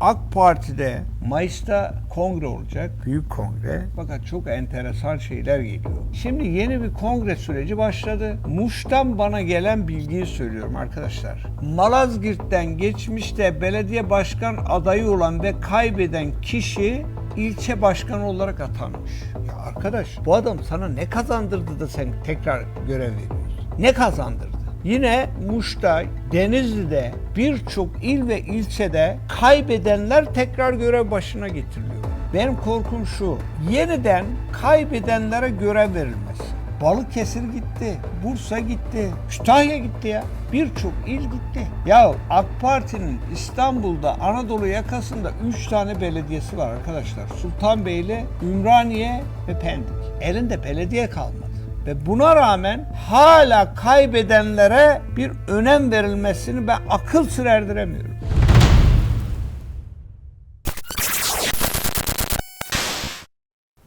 AK Parti'de Mayıs'ta kongre olacak. Büyük kongre. Fakat çok enteresan şeyler geliyor. Şimdi yeni bir kongre süreci başladı. Muş'tan bana gelen bilgiyi söylüyorum arkadaşlar. Malazgirt'ten geçmişte belediye başkan adayı olan ve kaybeden kişi ilçe başkanı olarak atanmış. Ya arkadaş bu adam sana ne kazandırdı da sen tekrar görev veriyorsun? Ne kazandırdı? Yine Muş'ta, Denizli'de birçok il ve ilçede kaybedenler tekrar görev başına getiriliyor. Benim korkum şu, yeniden kaybedenlere görev verilmesi. Balıkesir gitti, Bursa gitti, Kütahya gitti ya. Birçok il gitti. Ya AK Parti'nin İstanbul'da Anadolu yakasında 3 tane belediyesi var arkadaşlar. Sultanbeyli, Ümraniye ve Pendik. Elinde belediye kalmadı. Ve buna rağmen hala kaybedenlere bir önem verilmesini ben akıl sır erdiremiyorum.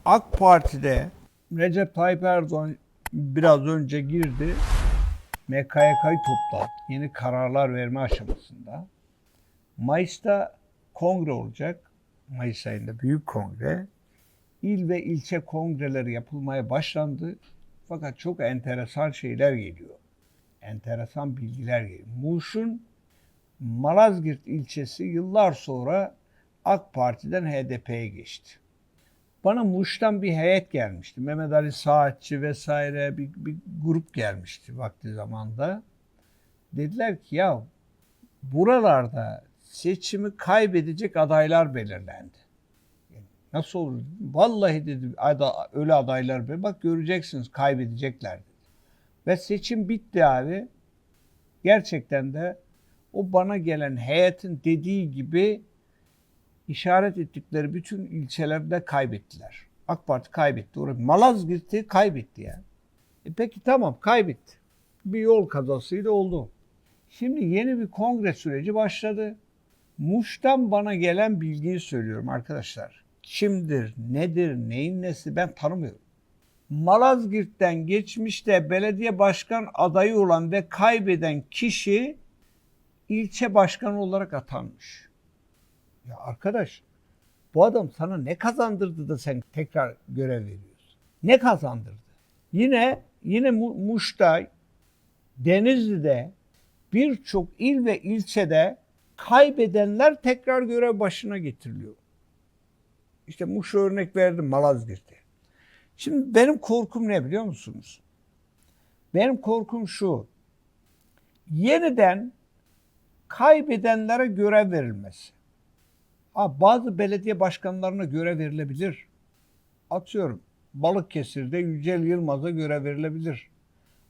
AK Parti'de Recep Tayyip Erdoğan biraz önce girdi. MKYK'yı topladı. Yeni kararlar verme aşamasında. Mayıs'ta kongre olacak. Mayıs ayında büyük kongre. İl ve ilçe kongreleri yapılmaya başlandı. Fakat çok enteresan şeyler geliyor. Enteresan bilgiler geliyor. Muş'un Malazgirt ilçesi yıllar sonra AK Parti'den HDP'ye geçti. Bana Muş'tan bir heyet gelmişti. Mehmet Ali Saatçi vesaire bir, bir grup gelmişti vakti zamanda. Dediler ki ya buralarda seçimi kaybedecek adaylar belirlendi. Nasıl olur? Vallahi dedi ada, öyle adaylar be. Bak göreceksiniz kaybedecekler. Ve seçim bitti abi. Gerçekten de o bana gelen heyetin dediği gibi işaret ettikleri bütün ilçelerde kaybettiler. AK Parti kaybetti. Orada Malazgirt'i kaybetti ya. E peki tamam kaybetti. Bir yol kazasıydı oldu. Şimdi yeni bir kongre süreci başladı. Muş'tan bana gelen bilgiyi söylüyorum arkadaşlar. Kimdir, nedir, neyin nesi ben tanımıyorum. Malazgirt'ten geçmişte belediye başkan adayı olan ve kaybeden kişi ilçe başkanı olarak atanmış. Ya arkadaş bu adam sana ne kazandırdı da sen tekrar görev veriyorsun? Ne kazandırdı? Yine yine Mu- Muş'ta, Denizli'de birçok il ve ilçede kaybedenler tekrar görev başına getiriliyor. İşte Muş örnek verdim Malazgirt'te. Şimdi benim korkum ne biliyor musunuz? Benim korkum şu. Yeniden kaybedenlere görev verilmesi. Ha, bazı belediye başkanlarına görev verilebilir. Atıyorum Balıkesir'de Yücel Yılmaz'a görev verilebilir.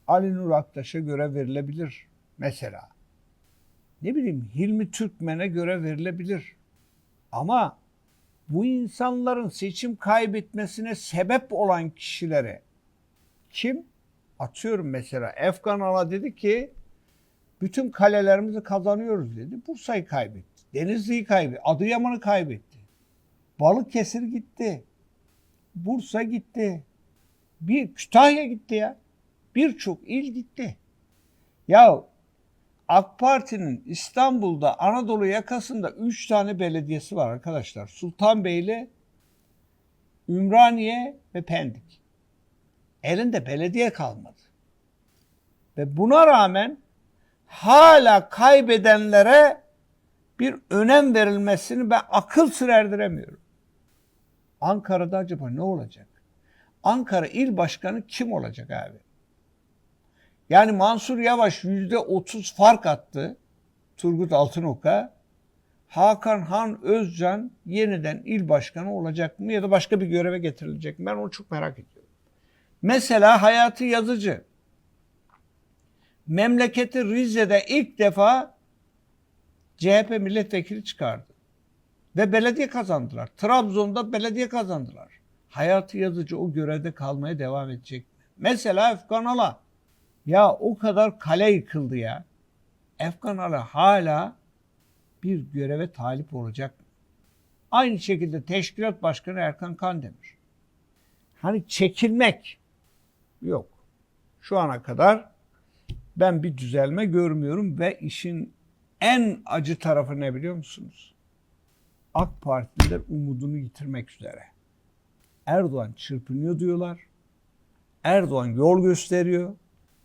Ali Nur Aktaş'a görev verilebilir mesela. Ne bileyim Hilmi Türkmen'e görev verilebilir. Ama bu insanların seçim kaybetmesine sebep olan kişilere kim? Atıyorum mesela Efkan Ala dedi ki bütün kalelerimizi kazanıyoruz dedi. Bursa'yı kaybetti. Denizli'yi kaybetti. Adıyaman'ı kaybetti. Balıkesir gitti. Bursa gitti. Bir Kütahya gitti ya. Birçok il gitti. Ya AK Parti'nin İstanbul'da Anadolu yakasında 3 tane belediyesi var arkadaşlar. Sultanbeyli, Ümraniye ve Pendik. Elinde belediye kalmadı. Ve buna rağmen hala kaybedenlere bir önem verilmesini ben akıl sır erdiremiyorum. Ankara'da acaba ne olacak? Ankara il başkanı kim olacak abi? Yani Mansur Yavaş yüzde otuz fark attı Turgut Altınok'a. Hakan Han Özcan yeniden il başkanı olacak mı ya da başka bir göreve getirilecek mi? Ben onu çok merak ediyorum. Mesela Hayati Yazıcı. Memleketi Rize'de ilk defa CHP milletvekili çıkardı. Ve belediye kazandılar. Trabzon'da belediye kazandılar. Hayati Yazıcı o görevde kalmaya devam edecek? Mesela Efkan Ala. Ya o kadar kale yıkıldı ya. Efkan Ala hala bir göreve talip olacak? Aynı şekilde Teşkilat Başkanı Erkan Kandemir. Hani çekilmek yok. Şu ana kadar ben bir düzelme görmüyorum ve işin en acı tarafı ne biliyor musunuz? AK Partililer umudunu yitirmek üzere. Erdoğan çırpınıyor diyorlar. Erdoğan yol gösteriyor.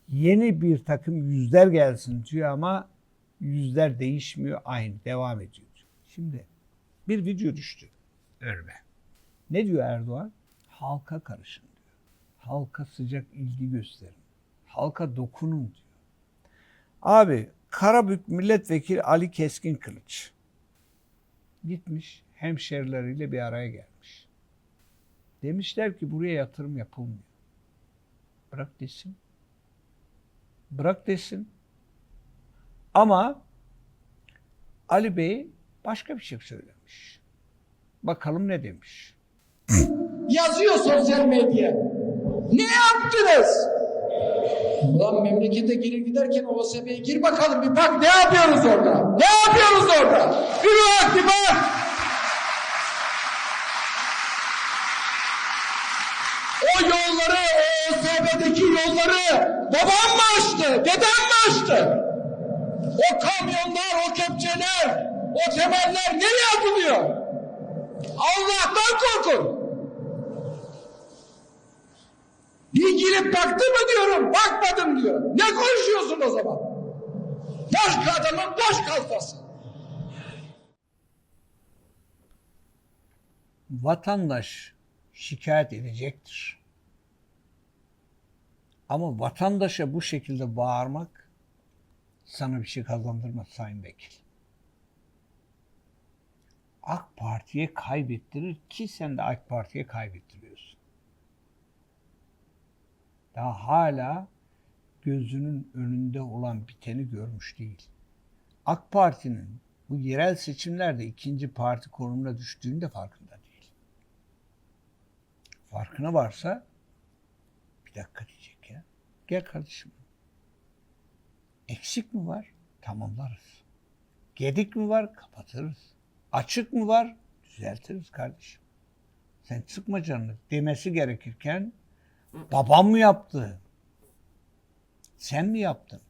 Yeni bir takım yüzler gelsin diyor ama yüzler değişmiyor aynı devam ediyor. Şimdi bir video düştü önüme. Ne diyor Erdoğan? Halka karışın diyor. Halka sıcak ilgi gösterin. Halka dokunun diyor. Abi Karabük Milletvekili Ali Keskin Kılıç gitmiş hemşerileriyle bir araya gelmiş. Demişler ki buraya yatırım yapılmıyor. Bırak desin. Bırak desin. Ama Ali Bey başka bir şey söylemiş. Bakalım ne demiş. yazıyor sosyal medya. Ne yaptınız? Ulan memlekete girir giderken OSB'ye gir bakalım bir bak ne yapıyoruz orada? Ne yapıyoruz orada? Bir bak bir bak. O yolları, o OSB'deki yolları babam mı açtı? Dedem mi açtı? O kamyonlar, o kepçeler, o temeller nereye atılıyor? Allah'tan korkun. Bir girip baktı mı diyorum, bakmadım diyor. Ne konuşuyorsun o zaman? Başka adamın baş kalfası. Vatandaş şikayet edecektir. Ama vatandaşa bu şekilde bağırmak sana bir şey kazandırmaz Sayın Vekil. AK Parti'ye kaybettirir ki sen de AK Parti'ye kaybettiriyorsun. Daha hala gözünün önünde olan biteni görmüş değil. AK Parti'nin bu yerel seçimlerde ikinci parti konumuna düştüğünün de farkında. Farkına varsa bir dakika diyecek ya. Gel kardeşim. Eksik mi var? Tamamlarız. Gedik mi var? Kapatırız. Açık mı var? Düzeltiriz kardeşim. Sen sıkma canını demesi gerekirken babam mı yaptı? Sen mi yaptın?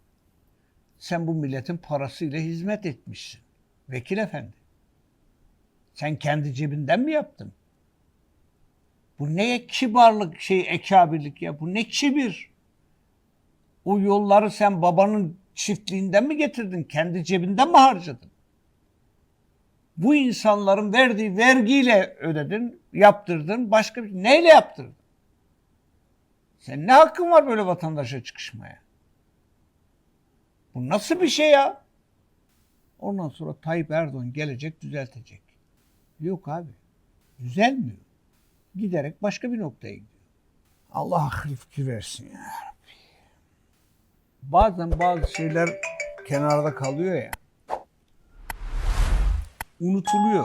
Sen bu milletin parasıyla hizmet etmişsin. Vekil efendi. Sen kendi cebinden mi yaptın? Bu ne kibarlık şey ekabirlik ya? Bu ne kibir? O yolları sen babanın çiftliğinden mi getirdin? Kendi cebinden mi harcadın? Bu insanların verdiği vergiyle ödedin, yaptırdın. Başka bir neyle yaptırdın? Sen ne hakkın var böyle vatandaşa çıkışmaya? Bu nasıl bir şey ya? Ondan sonra Tayyip Erdoğan gelecek düzeltecek. Yok abi. Düzelmiyor. Giderek başka bir noktaya gidiyor. Allah akıl versin ya Rabbi. Bazen bazı şeyler kenarda kalıyor ya. Unutuluyor.